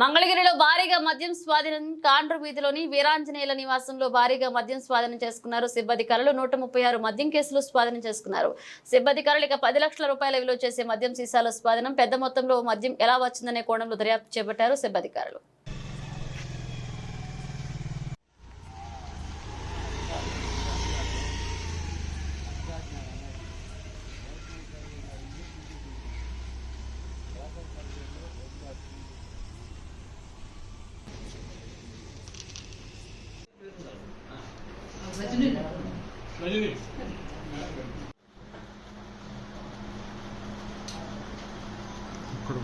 మంగళగిరిలో భారీగా మద్యం స్వాధీనం కాండ్రు వీధిలోని వీరాంజనేయుల నివాసంలో భారీగా మద్యం స్వాధీనం చేసుకున్నారు. సిబ్బందికారులు నూట ముప్పై ఆరు మద్యం కేసులు స్వాధీనం చేసుకున్నారు. సిబ్బందికారులు ఇక పది లక్షల రూపాయల విలువ చేసే మద్యం సీసాల స్వాధీనం పెద్ద మొత్తంలో మద్యం ఎలా వచ్చిందనే కోణంలో దర్యాప్తు చేపట్టారు సిబ్బందికారులు. రజనీ. ఇక్కడ